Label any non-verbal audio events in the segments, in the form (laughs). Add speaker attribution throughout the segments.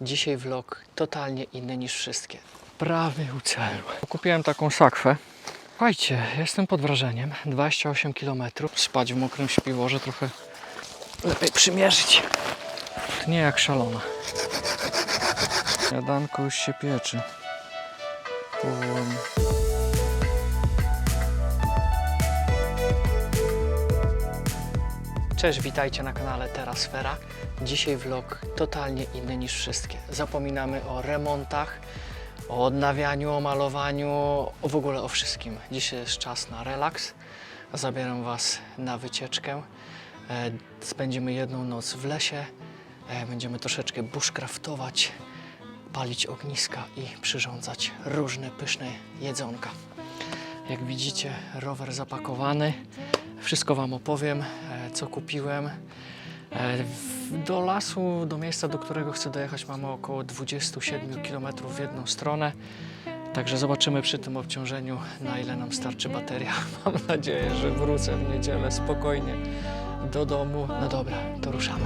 Speaker 1: Dzisiaj vlog totalnie inny niż wszystkie. Prawie u celu. Kupiłem taką sakwę. Słuchajcie, jestem pod wrażeniem. 28 km. Spać w mokrym śpiworze trochę lepiej przymierzyć. Nie jak szalona. Jadanko już się pieczy. Powoli. Cześć, witajcie na kanale Terasfera. Dzisiaj vlog totalnie inny niż wszystkie. Zapominamy o remontach, o odnawianiu, o malowaniu, w ogóle o wszystkim. Dzisiaj jest czas na relaks. Zabieram Was na wycieczkę. E, Spędzimy jedną noc w lesie. E, Będziemy troszeczkę bushcraftować, palić ogniska i przyrządzać różne pyszne jedzonka. Jak widzicie, rower zapakowany. Wszystko Wam opowiem, co kupiłem. E, Do lasu, do miejsca, do którego chcę dojechać, mamy około 27 km w jedną stronę. Także zobaczymy przy tym obciążeniu, na ile nam starczy bateria. (laughs) Mam nadzieję, że wrócę w niedzielę spokojnie do domu. No dobra, to ruszamy.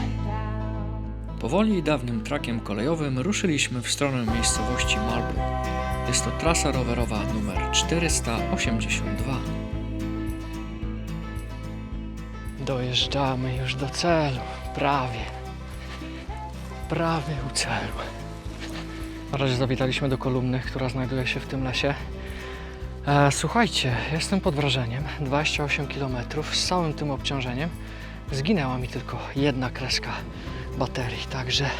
Speaker 2: Powoli dawnym trakiem kolejowym ruszyliśmy w stronę miejscowości Malbruk. Jest to trasa rowerowa numer 482.
Speaker 1: Dojeżdżamy już do celu. Prawie. Prawie u celu. Na razie zawitaliśmy do kolumny, która znajduje się w tym lesie. E, słuchajcie, jestem pod wrażeniem. 28 km z całym tym obciążeniem. Zginęła mi tylko jedna kreska baterii, także,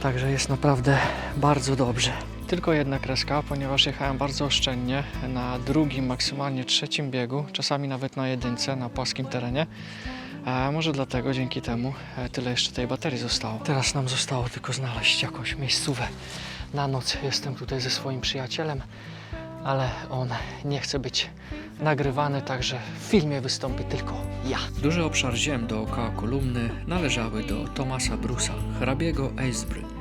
Speaker 1: także jest naprawdę bardzo dobrze. Tylko jedna kreska, ponieważ jechałem bardzo oszczędnie na drugim, maksymalnie trzecim biegu, czasami nawet na jedynce, na płaskim terenie. A może dlatego dzięki temu e, tyle jeszcze tej baterii zostało. Teraz nam zostało tylko znaleźć jakąś miejscówę na noc. Jestem tutaj ze swoim przyjacielem, ale on nie chce być nagrywany, także w filmie wystąpi tylko ja.
Speaker 2: Duży obszar ziem dookoła kolumny należały do Thomasa Brusa, hrabiego Aysbury.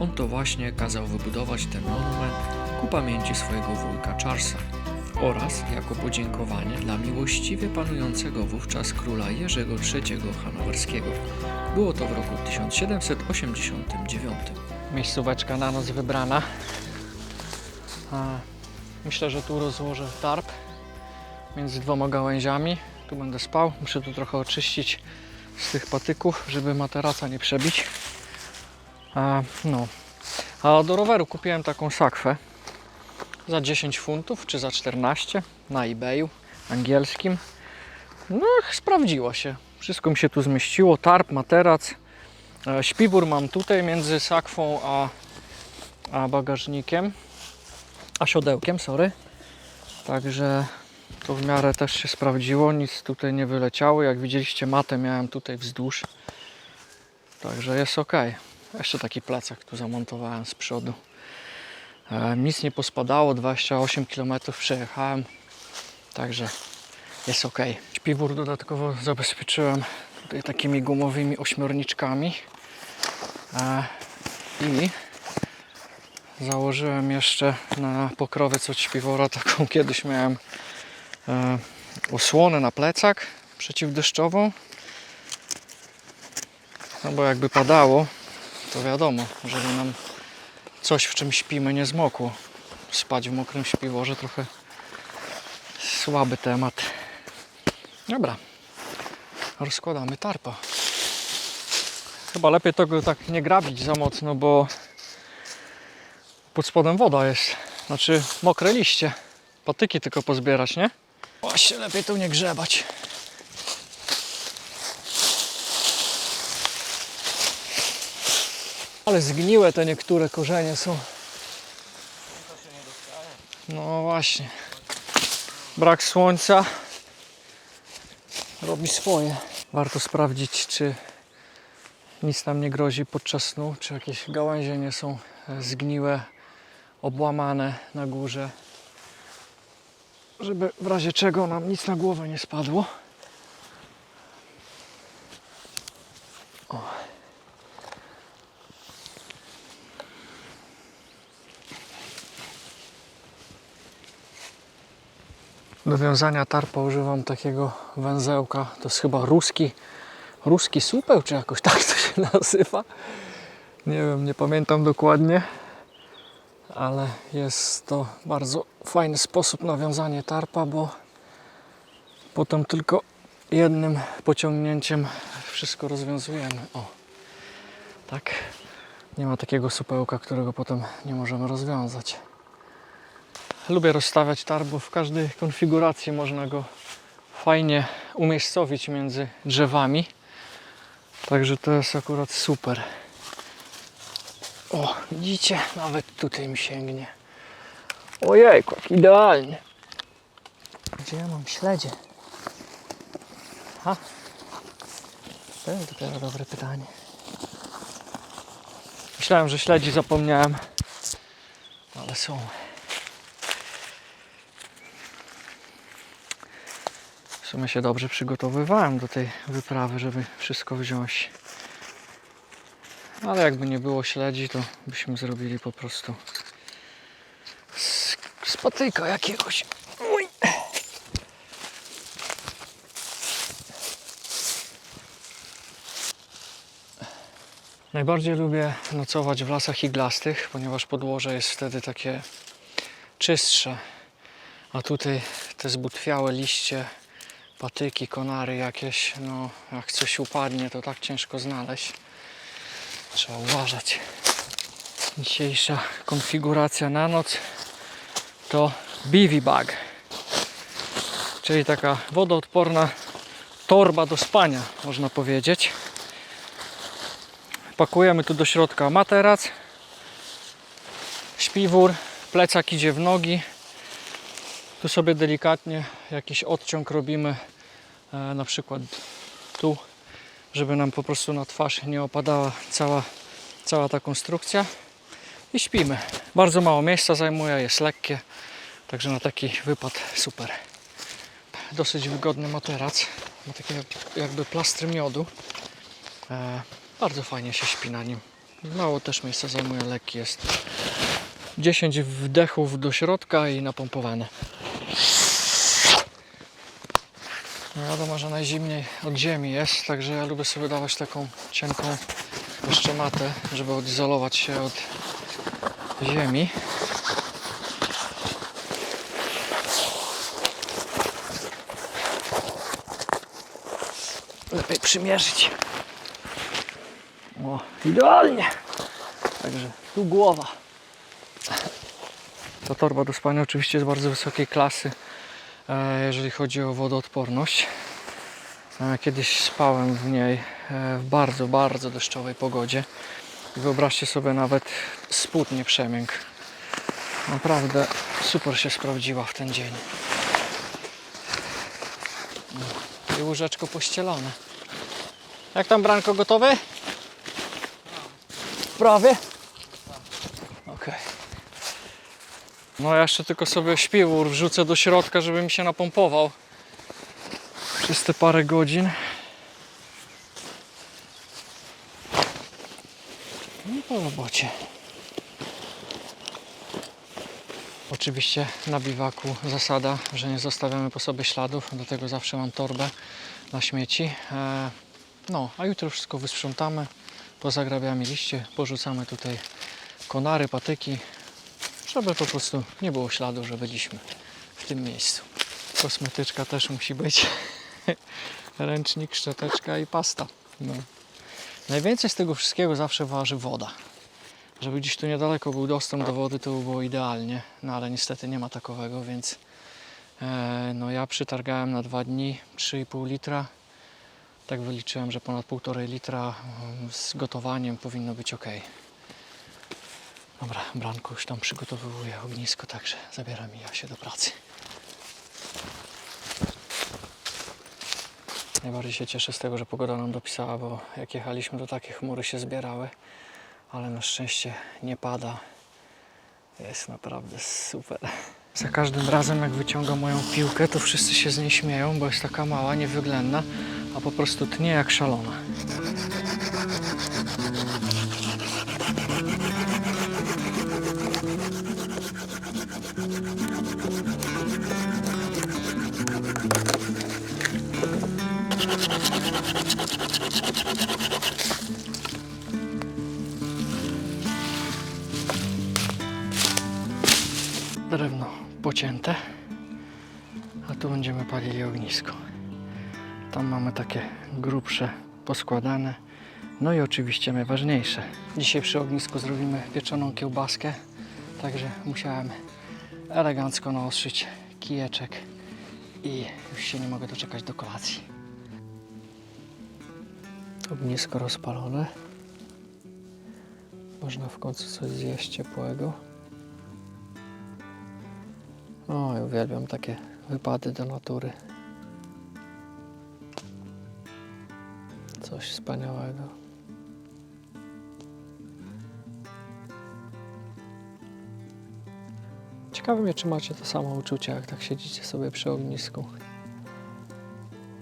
Speaker 2: On to właśnie kazał wybudować ten monument ku pamięci swojego wujka Charlesa oraz jako podziękowanie dla miłościwie panującego wówczas króla Jerzego III Hanowerskiego. Było to w roku 1789.
Speaker 1: Miejscóweczka na noc wybrana. Myślę, że tu rozłożę tarp między dwoma gałęziami. Tu będę spał. Muszę tu trochę oczyścić z tych patyków, żeby materaca nie przebić. No. A do roweru kupiłem taką sakwę za 10 funtów, czy za 14 na eBayu angielskim. No, sprawdziło się. Wszystko mi się tu zmieściło. Tarp, materac. E, mam tutaj między sakwą a, a bagażnikiem, a siodełkiem, sorry. Także to w miarę też się sprawdziło, nic tutaj nie wyleciało. Jak widzieliście matę miałem tutaj wzdłuż. Także jest ok. Jeszcze taki plecak tu zamontowałem z przodu. E, nic nie pospadało, 28 km przejechałem. Także jest ok. Śpiwór dodatkowo zabezpieczyłem tutaj takimi gumowymi ośmiorniczkami. E, I założyłem jeszcze na pokrowiec od śpiwora taką (laughs) kiedyś miałem e, osłonę na plecak przeciwdeszczową. No bo jakby padało, to wiadomo, żeby nam coś w czym śpimy nie zmokło. Spać w mokrym śpiworze trochę słaby temat. Dobra, rozkładamy tarpa. Chyba lepiej tego tak nie grabić za mocno, bo pod spodem woda jest. Znaczy mokre liście. Patyki tylko pozbierać, nie? Właśnie lepiej tu nie grzebać. Ale zgniłe te niektóre korzenie są. No właśnie. Brak słońca robi swoje. Warto sprawdzić, czy nic nam nie grozi podczas snu, czy jakieś gałęzie nie są e, zgniłe, obłamane na górze, żeby w razie czego nam nic na głowę nie spadło. Do wiązania tarpa używam takiego węzełka, to jest chyba ruski, ruski supeł, czy jakoś tak to się nazywa. Nie wiem, nie pamiętam dokładnie, ale jest to bardzo fajny sposób nawiązania tarpa, bo potem tylko jednym pociągnięciem wszystko rozwiązujemy. O, tak. Nie ma takiego supełka, którego potem nie możemy rozwiązać. Lubię rozstawiać tarp, bo w każdej konfiguracji można go fajnie umiejscowić między drzewami. Także to jest akurat super. O, widzicie? Nawet tutaj mi sięgnie. Ojej, jak idealnie. Gdzie ja mam śledzie? Ha? To jest dopiero dobre pytanie. Myślałem, że śledzi zapomniałem. Ale są. Sumie się dobrze przygotowywałem do tej wyprawy, żeby wszystko wziąć. Ale jakby nie było śledzi, to byśmy zrobili po prostu z, z jakiegoś. Uj. Najbardziej lubię nocować w lasach iglastych, ponieważ podłoże jest wtedy takie czystsze. A tutaj te zbutwiałe liście, patyki, konary jakieś, no jak coś upadnie, to tak ciężko znaleźć. Trzeba uważać. Dzisiejsza konfiguracja na noc to Bivy Bag, czyli taka wodoodporna torba do spania, można powiedzieć. Pakujemy tu do środka materac, śpiwór, plecak idzie w nogi. Tu sobie delikatnie jakiś odciąg robimy, e, na przykład tu, żeby nam po prostu na twarz nie opadała cała, cała ta konstrukcja. I śpimy. Bardzo mało miejsca zajmuje, jest lekkie, także na taki wypad super. Dosyć wygodny materac, ma takie jak- jakby plastry miodu. E, bardzo fajnie się śpi na nim. Mało też miejsca zajmuje, lekki jest. 10 wdechów do środka i napompowane. No wiadomo, że najzimniej od ziemi jest, także ja lubię sobie dawać taką cienką jeszcze matę, żeby odizolować się od ziemi. Lepiej przymierzyć. O, idealnie. Także tu głowa. Ta torba do spania oczywiście jest bardzo wysokiej klasy, jeżeli chodzi o wodoodporność. E, Kiedyś spałem w niej e, w bardzo, bardzo deszczowej pogodzie. Wyobraźcie sobie nawet spód nie przemiękł. Naprawdę super się sprawdziła w ten dzień. I łóżeczko pościelone. Jak tam Branko gotowy? Prawie? No ja jeszcze tylko sobie śpiwór wrzucę do środka, żeby mi się napompował przez te parę godzin. No po robocie. Oczywiście na biwaku zasada, że nie zostawiamy po sobie śladów, do tego zawsze mam torbę na śmieci. E, No, a jutro wszystko wysprzątamy, pozagrabiamy liście, porzucamy tutaj konary, patyki, żeby po prostu nie było śladu, że byliśmy w tym miejscu. Kosmetyczka też musi być. (laughs) Ręcznik, szczoteczka i pasta. No. Najwięcej z tego wszystkiego zawsze waży woda. Żeby gdzieś tu niedaleko był dostęp do wody, to by było idealnie, no ale niestety nie ma takowego, więc e, no ja przytargałem na dwa dni 3,5 litra. Tak wyliczyłem, że ponad 1,5 litra mm, z gotowaniem powinno być ok. Dobra, Branko już tam przygotowuje ognisko, także zabieram ja się do pracy. Najbardziej się cieszę z tego, że pogoda nam dopisała, bo jak jechaliśmy, to takie chmury się zbierały, ale na szczęście nie pada. Jest naprawdę super. Za każdym razem, jak wyciągam moją piłkę, to wszyscy się z niej śmieją, bo jest taka mała, niewyględna, a po prostu tnie jak szalona. Drewno pocięte, a tu będziemy palili ognisko. Tam mamy takie grubsze, poskładane. No i oczywiście najważniejsze. Dzisiaj przy ognisku zrobimy pieczoną kiełbaskę, także musiałem elegancko naostrzyć kijeczek i już się nie mogę doczekać do kolacji. Ognisko rozpalone. Można w końcu coś zjeść ciepłego. O, uwielbiam takie wypady do natury. Coś wspaniałego. Ciekawe mnie, czy macie to samo uczucie, jak tak siedzicie sobie przy ognisku.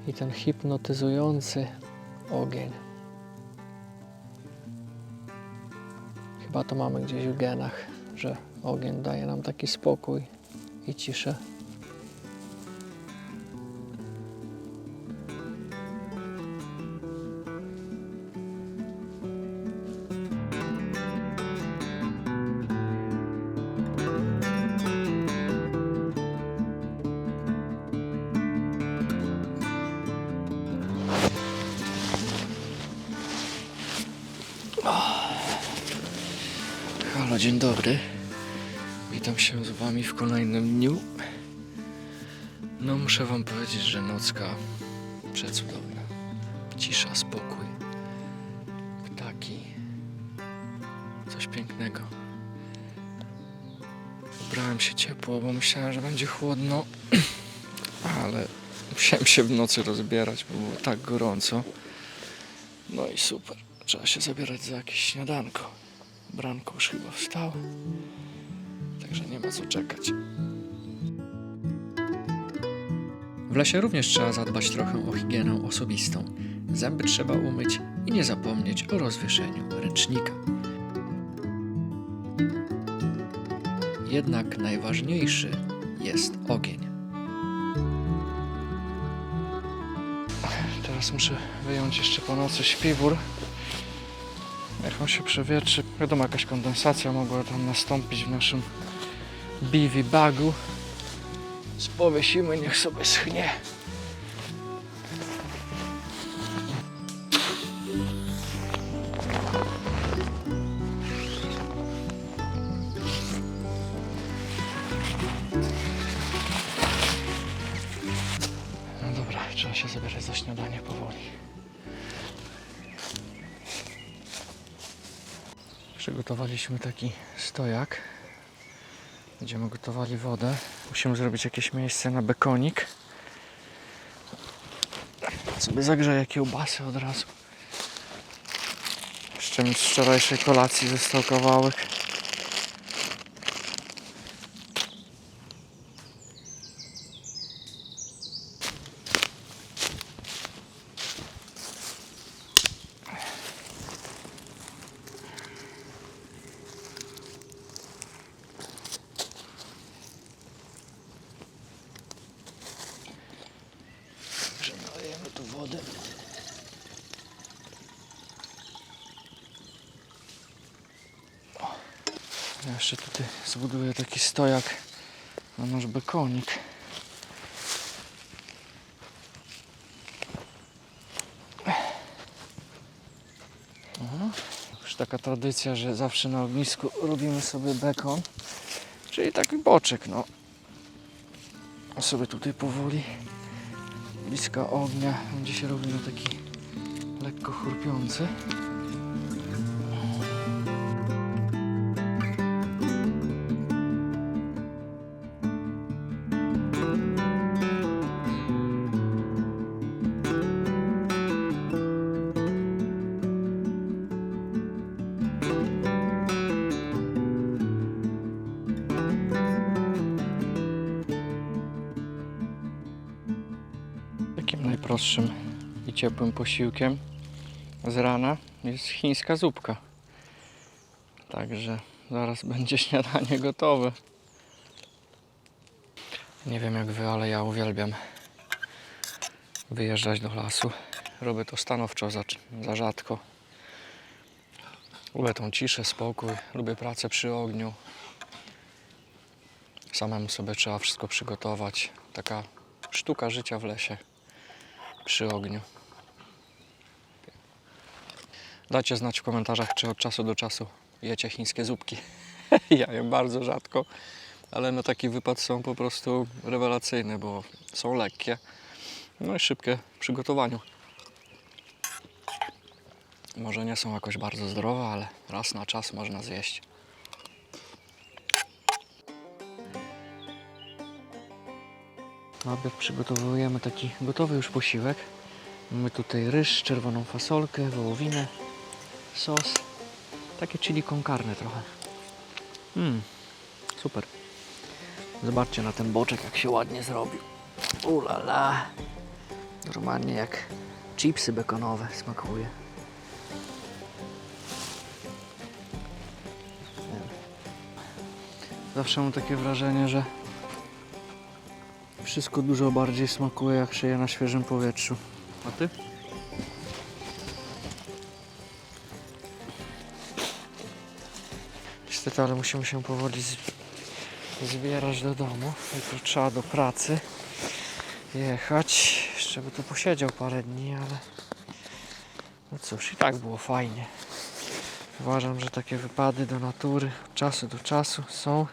Speaker 1: I ten hipnotyzujący ogień. Chyba to mamy gdzieś w genach, że ogień daje nam taki spokój i ciszę. Dzień dobry. Witam się z Wami w kolejnym dniu. No, muszę Wam powiedzieć, że nocka przecudowna. Cisza, spokój. Ptaki. Coś pięknego. Ubrałem się ciepło, bo myślałem, że będzie chłodno, (clears throat) ale musiałem się w nocy rozbierać, bo było tak gorąco. No i super. Trzeba się zabierać za jakieś śniadanko. Branko już chyba wstał. Także nie ma co czekać.
Speaker 2: W lesie również trzeba zadbać trochę o higienę osobistą. Zęby trzeba umyć i nie zapomnieć o rozwieszeniu ręcznika. Jednak najważniejszy jest ogień.
Speaker 1: Teraz muszę wyjąć jeszcze po nocy śpiwór. Jak on się przewietrzy. Wiadomo, jakaś kondensacja mogła tam nastąpić w naszym BV bagu. Powiesimy, niech sobie schnie. Przygotowaliśmy taki stojak. Będziemy gotowali wodę. Musimy zrobić jakieś miejsce na bekonik. Sobie zagrzeję kiełbasy od razu. Jeszcze mi z wczorajszej kolacji został kawałek. Także nalejemy tu wodę. O, ja jeszcze tutaj zbuduję taki stojak na nasz bekonik. Już taka tradycja, że zawsze na ognisku robimy sobie bekon, czyli taki boczek, no. Sobie tutaj powoli bliska ognia będzie się robił taki lekko chrupiący. Najprostszym i ciepłym posiłkiem z rana jest chińska zupka. Także zaraz będzie (laughs) śniadanie gotowe. Nie wiem jak wy, ale ja uwielbiam wyjeżdżać do lasu. Robię to stanowczo za, za rzadko. Lubię tą ciszę, spokój, lubię pracę przy ogniu. Samemu sobie trzeba wszystko przygotować. Taka sztuka życia w lesie przy ogniu. Dajcie znać w komentarzach, czy od czasu do czasu jecie chińskie zupki. (laughs) ja jem bardzo rzadko, ale na taki wypad są po prostu rewelacyjne, bo są lekkie, no i szybkie w przygotowaniu. Może nie są jakoś bardzo zdrowe, ale raz na czas można zjeść. Na przygotowujemy taki gotowy już posiłek. Mamy tutaj ryż, czerwoną fasolkę, wołowinę, sos. Takie chili con carne trochę. Mmm, super. Zobaczcie na ten boczek, jak się ładnie zrobił. Ulala. Normalnie jak chipsy bekonowe smakuje. Zawsze mam takie wrażenie, że wszystko dużo bardziej smakuje, jak się je na świeżym powietrzu. A ty? Niestety, ale musimy się powoli zbierać do domu. Jutro trzeba do pracy jechać. Jeszcze by tu posiedział parę dni, ale no cóż, i tak było fajnie. Uważam, że takie wypady do natury od czasu do czasu są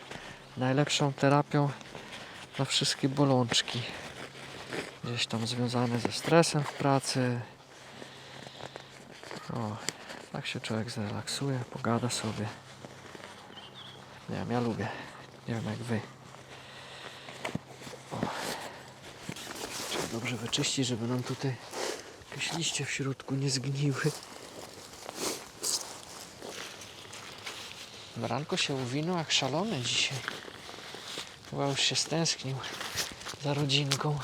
Speaker 1: najlepszą terapią na wszystkie bolączki. Gdzieś tam związane ze stresem w pracy. O, tak się człowiek zrelaksuje, pogada sobie. Nie wiem, ja lubię. Nie wiem jak wy. O. Trzeba dobrze wyczyścić, żeby nam tutaj jakieś liście w środku nie zgniły. Baranko się uwinął jak szalony dzisiaj. Chyba już się stęsknił za rodzinką.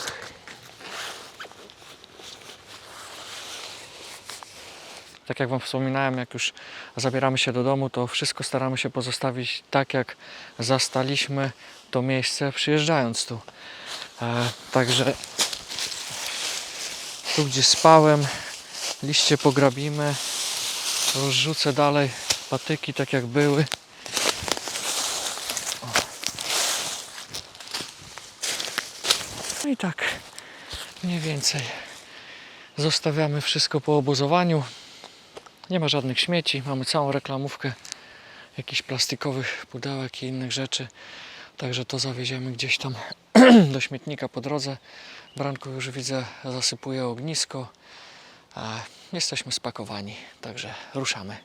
Speaker 1: Tak jak Wam wspominałem, jak już zabieramy się do domu, to wszystko staramy się pozostawić tak, jak zastaliśmy to miejsce przyjeżdżając tu. E, także tu, gdzie spałem, liście pograbimy, rozrzucę dalej patyki tak jak były. I tak mniej więcej zostawiamy wszystko po obozowaniu. Nie ma żadnych śmieci, mamy całą reklamówkę jakichś plastikowych pudełek i innych rzeczy. Także to zawieziemy gdzieś tam (clears throat) do śmietnika po drodze. Branku już widzę zasypuje ognisko. Jesteśmy spakowani, także ruszamy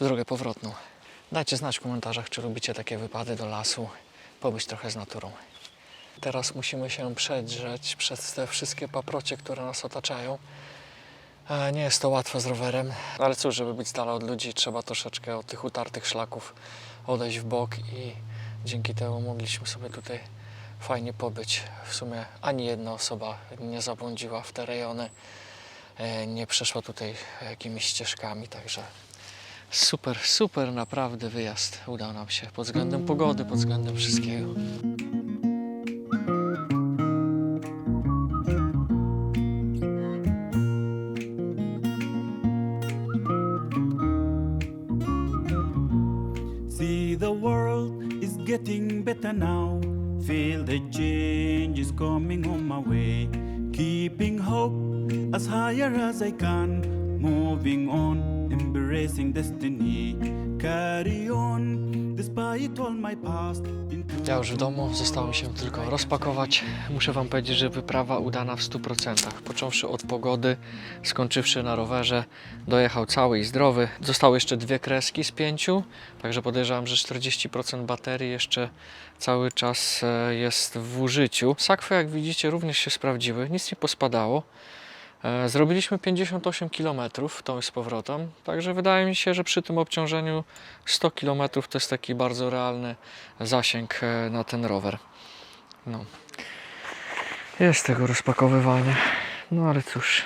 Speaker 1: w drogę powrotną. Dajcie znać w komentarzach, czy lubicie takie wypady do lasu, pobyć trochę z naturą. Teraz musimy się przedrzeć przez te wszystkie paprocie, które nas otaczają. Nie jest to łatwe z rowerem, ale cóż, żeby być dala od ludzi, trzeba troszeczkę od tych utartych szlaków odejść w bok i dzięki temu mogliśmy sobie tutaj fajnie pobyć. W sumie ani jedna osoba nie zabłądziła w te rejony, e, nie przeszła tutaj jakimiś ścieżkami, także super, super naprawdę wyjazd udał nam się pod względem pogody, pod względem wszystkiego.
Speaker 3: Better now. Feel the change is coming on my way. Keeping hope as higher as I can. Moving on, embracing destiny. Carry on
Speaker 1: Ja już w domu, zostało mi się tylko rozpakować. Muszę Wam powiedzieć, że wyprawa udana w 100%. Począwszy od pogody, skończywszy na rowerze, dojechał cały i zdrowy. Zostały jeszcze dwie kreski z pięciu, także podejrzewam, że 40% baterii jeszcze cały czas e, jest w użyciu. Sakwy, jak widzicie, również się sprawdziły, nic nie pospadało. E, Zrobiliśmy 58 km tą i z powrotem, także wydaje mi się, że przy tym obciążeniu 100 km to jest taki bardzo realny zasięg e, na ten rower. No. Jest tego rozpakowywania, no ale cóż,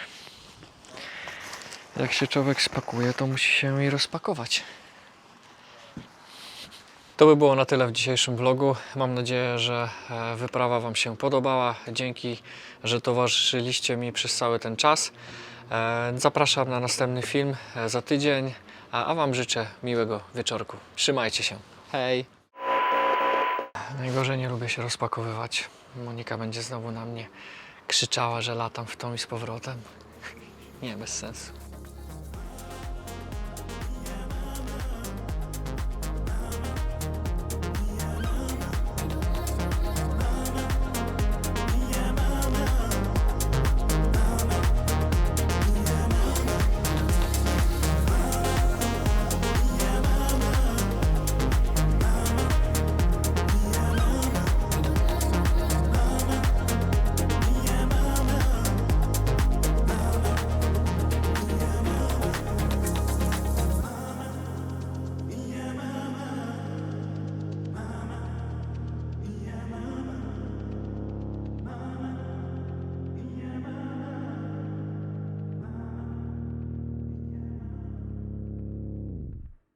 Speaker 1: jak się człowiek spakuje, to musi się i rozpakować. To by było na tyle w dzisiejszym vlogu. Mam nadzieję, że e, wyprawa Wam się podobała. Dzięki, że towarzyszyliście mi przez cały ten czas. E, Zapraszam na następny film e, za tydzień, a Wam życzę miłego wieczorku. Trzymajcie się. Hej! Najgorzej nie lubię się rozpakowywać. Monika będzie znowu na mnie krzyczała, że latam w tą i z powrotem. (laughs) Nie, bez sensu.